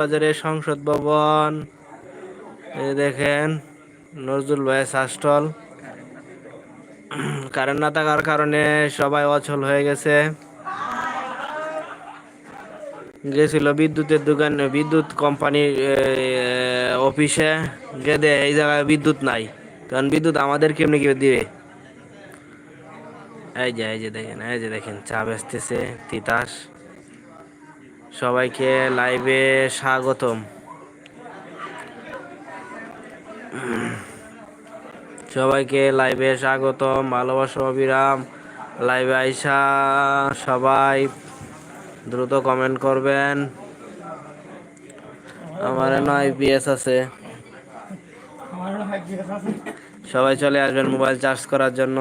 বাজারে সংসদ ভবন। দেখেন, নজরুল ভাই শাসটল কারেন্ট না থাকার কারণে সবাই অচল হয়ে গেছে। গেছিল বিদ্যুতের দোকান, বিদ্যুৎ কোম্পানির অফিসে। গেদে এই জায়গায় বিদ্যুৎ নাই, কারণ বিদ্যুৎ আমাদের কেমনি কেউ দিবে? এই যে এই যে দেখেন, এই যে দেখেন, চা বেচতেছে তিতাস। সবাইকে লাইভে স্বাগতম। সবাইকে লাইভে স্বাগতম ভালোবাসা অবিরাম। লাইভে আইসা সবাই দ্রুত কমেন্ট করবেন। আমার নয় পিএস আছে। সবাই চলে আসবেন মোবাইল চার্জ করার জন্য।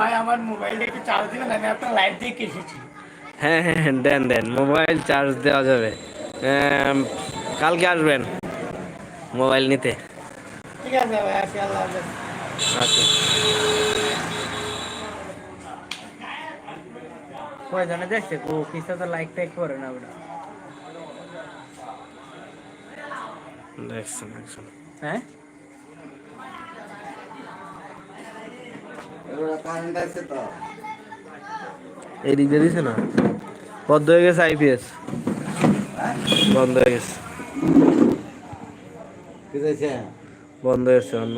ভাই আমার মোবাইলে একটু চার্জ দিবেন আমি আপনার লাইভ দেখে এসেছি। হ্যাঁ হ্যাঁ হ্যাঁ, দেন দেন মোবাইল চার্জ দেওয়া যাবে। কালকে আসবেন মোবাইল নিতে। ঠিক আছে ভাই আসি আল্লাহ হাফেজ। আচ্ছা। কয়জনে দেখছে? তো লাইক টাইক করে না ওটা দেখছেন দেখছেন। হ্যাঁ? এই দিক দিয়ে দিছে না? বন্ধ হয়ে গেছে আইপিএস। বন্ধ হয়ে গেছে। বন্ধ হয়েছে অন্য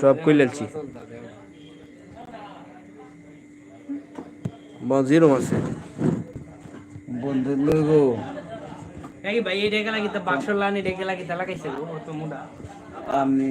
সব খুলেছি জিরো আছে বন্ধু লোগো এই ভাই এই ডেকে লাগি তো বাক্স লানি ডেকে লাগি তা লাগাইছে ও তো মুডা। আমি